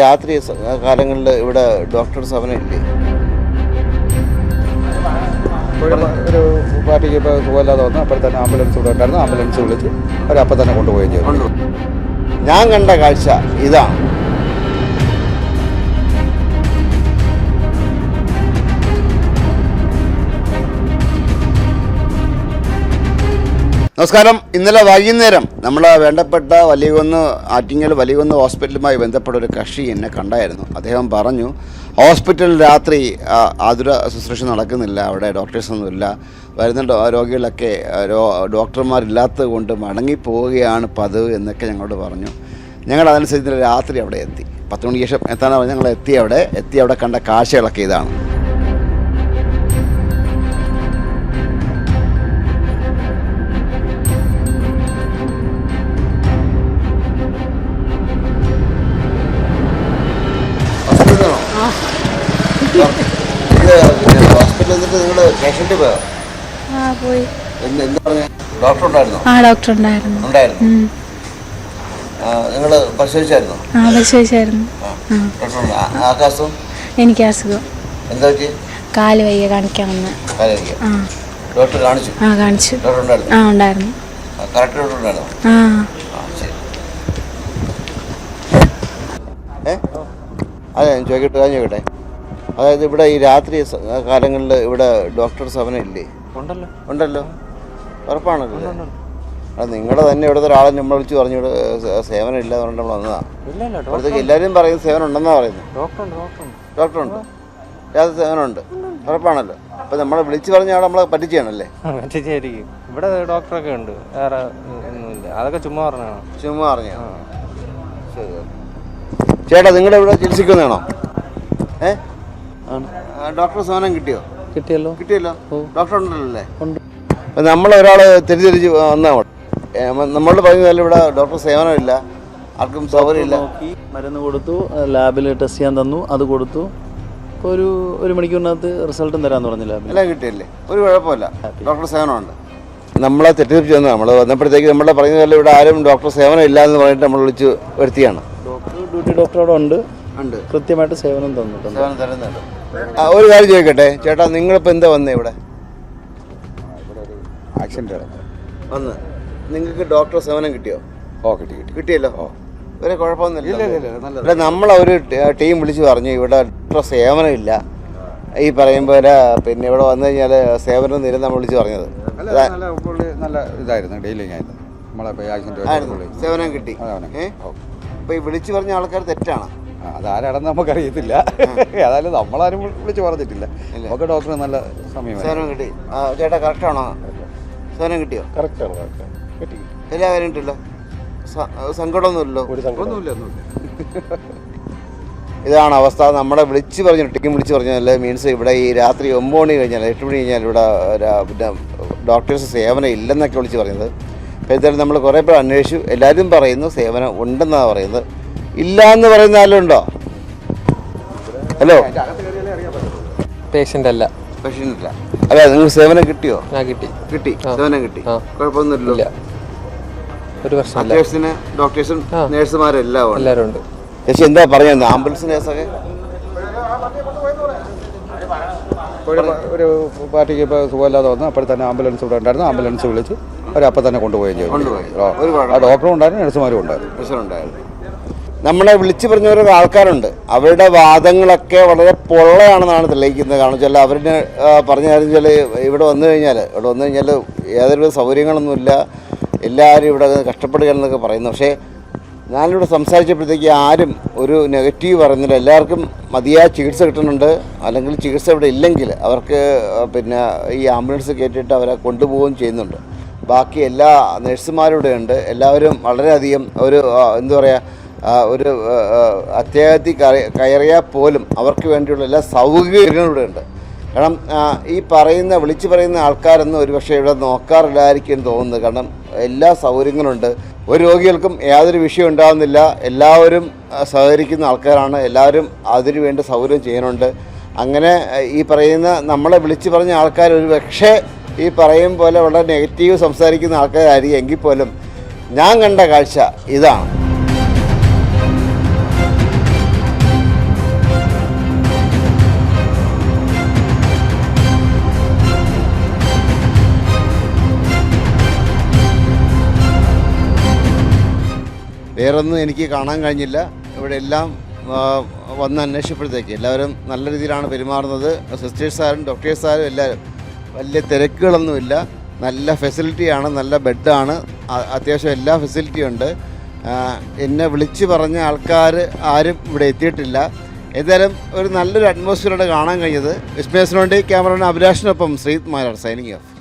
രാത്രി കാലങ്ങളിൽ ഇവിടെ ഡോക്ടർ സവനം ഇല്ലേ? ഒരു ഒരു പാർട്ടിക്ക് ഇപ്പോൾ സുഖമില്ലാതെ വന്നു. അപ്പോൾ തന്നെ ആംബുലൻസ് ഇവിടെ ഉണ്ടായിരുന്നു. ആംബുലൻസ് വിളിച്ച് അവരപ്പം തന്നെ കൊണ്ടുപോവുകയും ചെയ്തു. ഞാൻ കണ്ട കാഴ്ച ഇതാണ് നമസ്കാരം. ഇന്നലെ വൈകുന്നേരം നമ്മൾ വേണ്ടപ്പെട്ട വലിയകുന്ന് ആറ്റിങ്ങൽ വലിയകുന്ന് ഹോസ്പിറ്റലുമായി ബന്ധപ്പെട്ട ഒരു കക്ഷി എന്നെ കണ്ടായിരുന്നു. അദ്ദേഹം പറഞ്ഞു ഹോസ്പിറ്റൽ രാത്രി ആതുര ശുശ്രൂഷ നടക്കുന്നില്ല അവിടെ ഡോക്ടേഴ്സൊന്നുമില്ല വരുന്ന രോഗികളൊക്കെ ഡോക്ടർമാരില്ലാത്തത് കൊണ്ട് മടങ്ങിപ്പോവുകയാണ് പതിവ് എന്നൊക്കെ ഞങ്ങളോട് പറഞ്ഞു. ഞങ്ങൾ അതനുസരിച്ച് രാത്രി അവിടെ എത്തി. പത്ത് മണിക്ക് ശേഷം എത്താനാണ് ഞങ്ങൾ എത്തി അവിടെ എത്തി അവിടെ കണ്ട കാഴ്ചകളൊക്കെ ഇതാണ്. ഹോസ്പിറ്റലിൽ നിങ്ങൾ പോയോ? ആ പോയി. എന്ത് എന്താ പറഞ്ഞ? ഡോക്ടർ ഉണ്ടായിരുന്നോ? ആ ഡോക്ടർ ഉണ്ടായിരുന്നു. ഉണ്ടായിരുന്നു? ഉം. നിങ്ങൾ പരിശോധിച്ചായിരുന്നോ? ആ പരിശോധിച്ചായിരുന്നു. ആ ഡോക്ടർ ഉണ്ട്. ആ- ആകാശം എനിക്ക് അസുഖം. എന്താ പറ്റി കാൽ വയ്യ കാണിക്കാൻ വന്ന്. കാലിരിക്കുക ആ. ഡോക്ടർ കാണിച്ചു? ആ കാണിച്ചു. ഡോക്ടർ ഉണ്ടായിരുന്നു? ആ ഉണ്ടായിരുന്നു. കറക്റ്റ് ഡോക്ടർ ഉണ്ടായിരുന്നോ? ആ. ആ ശരി. ഏ? അതെ ഞാൻ ചോദിക്കട്ടെ ഞാൻ ചോദിക്കട്ടെ. അതായത് ഇവിടെ ഈ രാത്രി കാലങ്ങളിൽ ഇവിടെ ഡോക്ടർ സേവനം ഇല്ലേ ഉണ്ടല്ലോ. ഉണ്ടല്ലോ ഉറപ്പാണല്ലോ അത് നിങ്ങളുടെ തന്നെ ഇവിടുത്തെ ഒരാളെ നമ്മൾ വിളിച്ച് പറഞ്ഞു ഇവിടെ സേവനം ഇല്ല എന്ന് പറഞ്ഞിട്ട് നമ്മൾ വന്നതാ. ഇല്ല ഇല്ല അപ്പോഴത്തേക്ക് എല്ലാവരും പറയുന്നത് സേവനം ഉണ്ടെന്നാണ് പറയുന്നത്. ഡോക്ടർ ഉണ്ട് ഉണ്ട് രാത്രി സേവനമുണ്ട്. ഉറപ്പാണല്ലോ. അപ്പൊ നമ്മളെ വിളിച്ച് പറഞ്ഞ ആളെ നമ്മളെ പറ്റിച്ചാണല്ലേ പറ്റിച്ചായിരിക്കും ഇവിടെ ഡോക്ടറൊക്കെ ഉണ്ട്. വേറെ ഒന്നുമില്ല. അതൊക്കെ ചുമ്മാ പറഞ്ഞാണ് ചുമ്മാ അറിഞ്ഞ ശരി ചേട്ടാ നിങ്ങളുടെ ഇവിടെ ചികിത്സിക്കുന്നതാണോ? ഏ? ആ, ഡോക്ടർ സേവനം കിട്ടിയോ? കിട്ടിയല്ലോ. കിട്ടിയല്ലോ? ഡോക്ടർ ഉണ്ടല്ലോ അല്ലേ നമ്മൾ വന്നാൽ നമ്മളുടെ പറഞ്ഞാൽ ഇവിടെ ഡോക്ടർ സേവനമില്ല. ആർക്കും സൗകര്യമില്ല. നോക്കി മരുന്ന് കൊടുത്തു ലാബിൽ ടെസ്റ്റ് ചെയ്യാൻ തന്നു അത് കൊടുത്തു. ഇപ്പോൾ ഒരു ഒരു മണിക്കൂറിനകത്ത് റിസൾട്ടും തരാൻ തുടങ്ങി ലാബിൽ എല്ലാം കിട്ടിയല്ലേ? ഒരു കുഴപ്പമില്ല. ഡോക്ടർ സേവനമുണ്ട്. നമ്മളെ തെറ്റിദ്ധരിച്ച് വന്നു നമ്മൾ വന്നപ്പോഴത്തേക്ക് നമ്മളെ പറയുന്നതല്ല ഇവിടെ ആരും ഡോക്ടർ സേവനം ഇല്ല എന്ന് പറഞ്ഞിട്ട് നമ്മൾ വിളിച്ച് വരുത്തിയാണ്. ഡോക്ടർ ഡ്യൂട്ടി ഡോക്ടർ അവിടെ ഉണ്ട്. ഉണ്ട്. കൃത്യമായിട്ട് സേവനം തന്നിട്ടുണ്ട്. സേവനം തരുന്നുണ്ട്. ഒരു കാര്യം ചോദിക്കട്ടെ? ചേട്ടാ നിങ്ങളിപ്പോൾ എന്താ വന്നേ ഇവിടെ? വന്ന്. നിങ്ങൾക്ക് ഡോക്ടർ സേവനം കിട്ടിയോ? ഓ കിട്ടി കിട്ടി. കിട്ടിയല്ലോ? കുഴപ്പമൊന്നുമില്ല. ഇല്ല, നല്ലതാ. അല്ല നമ്മളെ ഒരു ടീം വിളിച്ച് പറഞ്ഞു ഇവിടെ ഡോക്ടർ സേവനം ഇല്ല ഈ പറയുമ്പോൾ പോലെ പിന്നെ ഇവിടെ വന്നു കഴിഞ്ഞാൽ സേവനം നിരം നമ്മൾ വിളിച്ച് പറഞ്ഞത്. നല്ല നല്ല പുള്ളി നല്ല ഇതായിരുന്നു ഡീലിംഗ് ആയിരുന്നു. നമ്മളെ സേവനം കിട്ടി. അതാണ്. ഏ? അപ്പൊ ഈ വിളിച്ചു പറഞ്ഞ ആൾക്കാർ തെറ്റാണ്? അതാരാണെന്ന് നമുക്കറിയത്തില്ല. ഏതായാലും നമ്മളാരും വിളിച്ച് പറഞ്ഞിട്ടില്ല. നമുക്ക് ഡോക്ടർ നല്ല സമയം സേവനം കിട്ടി. ചേട്ടാ കറക്റ്റാണോ? സാധനം കിട്ടിയോ? കറക്റ്റാണ് കറക്റ്റ് കിട്ടി എല്ലാ കാര്യം കിട്ടില്ലോ സങ്കടമൊന്നുമില്ലല്ലോ? ഒന്നുമില്ല ഒന്നുമില്ല. ഇതാണ് അവസ്ഥ. നമ്മളെ വിളിച്ച് പറഞ്ഞു ഒട്ടിക്കും വിളിച്ച് പറഞ്ഞാൽ മീൻസ് ഇവിടെ ഈ രാത്രി ഒമ്പത് മണി കഴിഞ്ഞാൽ എട്ട് മണി കഴിഞ്ഞാൽ ഇവിടെ പിന്നെ ഡോക്ടേഴ്സ് സേവനം ഇല്ലെന്നൊക്കെ വിളിച്ച് പറയുന്നത്. അപ്പോൾ എന്തായാലും നമ്മൾ കുറേ പേർ അന്വേഷിച്ചു. എല്ലാവരും പറയുന്നു സേവനം ഉണ്ടെന്നാണ് പറയുന്നത്. ഇല്ല എന്ന് പറയുന്ന ആരുണ്ടോ ഹലോ? പേഷ്യന്റ് അല്ല ഇല്ല അല്ല നിങ്ങൾക്ക് സേവനം കിട്ടിയോ? ഞാൻ കിട്ടി. കിട്ടി. സേവനം കിട്ടി. കുഴപ്പമൊന്നുമില്ല ഒരു വർഷം അത്യാവശ്യത്തിന് ഡോക്ടേഴ്സും. നേഴ്സുമാരും എല്ലാം ഉണ്ട്. എല്ലാവരും ഉണ്ട്. ചേച്ചി എന്താ പറയുന്നത് ആംബുലൻസ് നേഴ്സൊക്കെ? ഒരു ഒരു പാർട്ടിക്ക് ഇപ്പോൾ സുഖമില്ലാതെ വന്നു. അപ്പോൾ തന്നെ ആംബുലൻസ് ഇവിടെ ഉണ്ടായിരുന്നു. ആംബുലൻസ് വിളിച്ച് അവരപ്പം തന്നെ കൊണ്ടുപോവുകയും ചെയ്തു. കൊണ്ടുപോയി. ഒരു ആ ഡോക്ടറും ഉണ്ടായിരുന്നു നഴ്സുമാരും ഉണ്ടായിരുന്നു. നമ്മളെ വിളിച്ചു പറഞ്ഞ ഓരോ ആൾക്കാരുണ്ട്. അവരുടെ വാദങ്ങളൊക്കെ വളരെ പൊള്ളയാണെന്നാണ് തെളിയിക്കുന്നത്. കാരണം വെച്ചാൽ അവരിന് ആ, പറഞ്ഞ കാര്യം വെച്ചാൽ ഇവിടെ വന്നു കഴിഞ്ഞാൽ ഇവിടെ വന്നു കഴിഞ്ഞാൽ യാതൊരു സൗകര്യങ്ങളൊന്നുമില്ല. എല്ലാവരും ഇവിടെ കഷ്ടപ്പെടുകയാണെന്നൊക്കെ പറയുന്നു. പക്ഷേ ഞാനിവിടെ സംസാരിച്ചപ്പോഴത്തേക്ക് ആരും ഒരു നെഗറ്റീവ് പറയുന്നില്ല. എല്ലാവർക്കും മതിയായ ചികിത്സ കിട്ടുന്നുണ്ട്. അല്ലെങ്കിൽ ചികിത്സ ഇവിടെ ഇല്ലെങ്കിൽ അവർക്ക് പിന്നെ ഈ ആംബുലൻസ് കയറ്റിയിട്ട് അവരെ കൊണ്ടുപോവുകയും ചെയ്യുന്നുണ്ട്. ബാക്കി എല്ലാ നഴ്സുമാരും ഉണ്ട് എല്ലാവരും വളരെയധികം ഒരു എന്താ പറയുക ഒരു അത്യാഹത്തി കയറിയാൽ പോലും അവർക്ക് വേണ്ടിയുള്ള എല്ലാ സൗകര്യങ്ങളും ഇവിടെ ഉണ്ട്. കാരണം ഈ പറയുന്ന വിളിച്ചു പറയുന്ന ആൾക്കാരൊന്നും ഒരുപക്ഷെ ഇവിടെ നോക്കാറില്ലായിരിക്കും തോന്നുന്നു. കാരണം എല്ലാ സൗകര്യങ്ങളുണ്ട്. ഒരു രോഗികൾക്കും യാതൊരു വിഷയം ഉണ്ടാകുന്നില്ല എല്ലാവരും സഹകരിക്കുന്ന ആൾക്കാരാണ്. എല്ലാവരും അതിനു വേണ്ട സൗകര്യം ചെയ്യുന്നുണ്ട് അങ്ങനെ ഈ പറയുന്ന നമ്മളെ വിളിച്ചു പറഞ്ഞ ആൾക്കാർ ഒരു പക്ഷേ ഈ പറയും പോലെ വളരെ നെഗറ്റീവ് സംസാരിക്കുന്ന ആൾക്കാരായിരിക്കും. എങ്കിൽ പോലും ഞാൻ കണ്ട കാഴ്ച ഇതാണ്. വേറൊന്നും എനിക്ക് കാണാൻ കഴിഞ്ഞില്ല. ഇവിടെ എല്ലാം വന്ന് അന്വേഷിച്ചപ്പോഴത്തേക്ക് എല്ലാവരും നല്ല രീതിയിലാണ് പെരുമാറുന്നത്. സിസ്റ്റേഴ്സാരും ഡോക്ടേഴ്സാരും എല്ലാവരും വലിയ തിരക്കുകളൊന്നുമില്ല. നല്ല ഫെസിലിറ്റിയാണ് നല്ല ബെഡാണ്. അത്യാവശ്യം എല്ലാ ഫെസിലിറ്റിയും ഉണ്ട്. എന്നെ വിളിച്ച് പറഞ്ഞ ആൾക്കാർ ആരും ഇവിടെ എത്തിയിട്ടില്ല. ഏതായാലും ഒരു നല്ലൊരു അറ്റ്മോസ്ഫിയറോടെ കാണാൻ കഴിഞ്ഞത്. വിസ്മയസിനോണ്ടി ക്യാമറമാൻ അഭിലാഷിനൊപ്പം ശ്രീത് മാരാർ സൈനിങ് ഓഫ്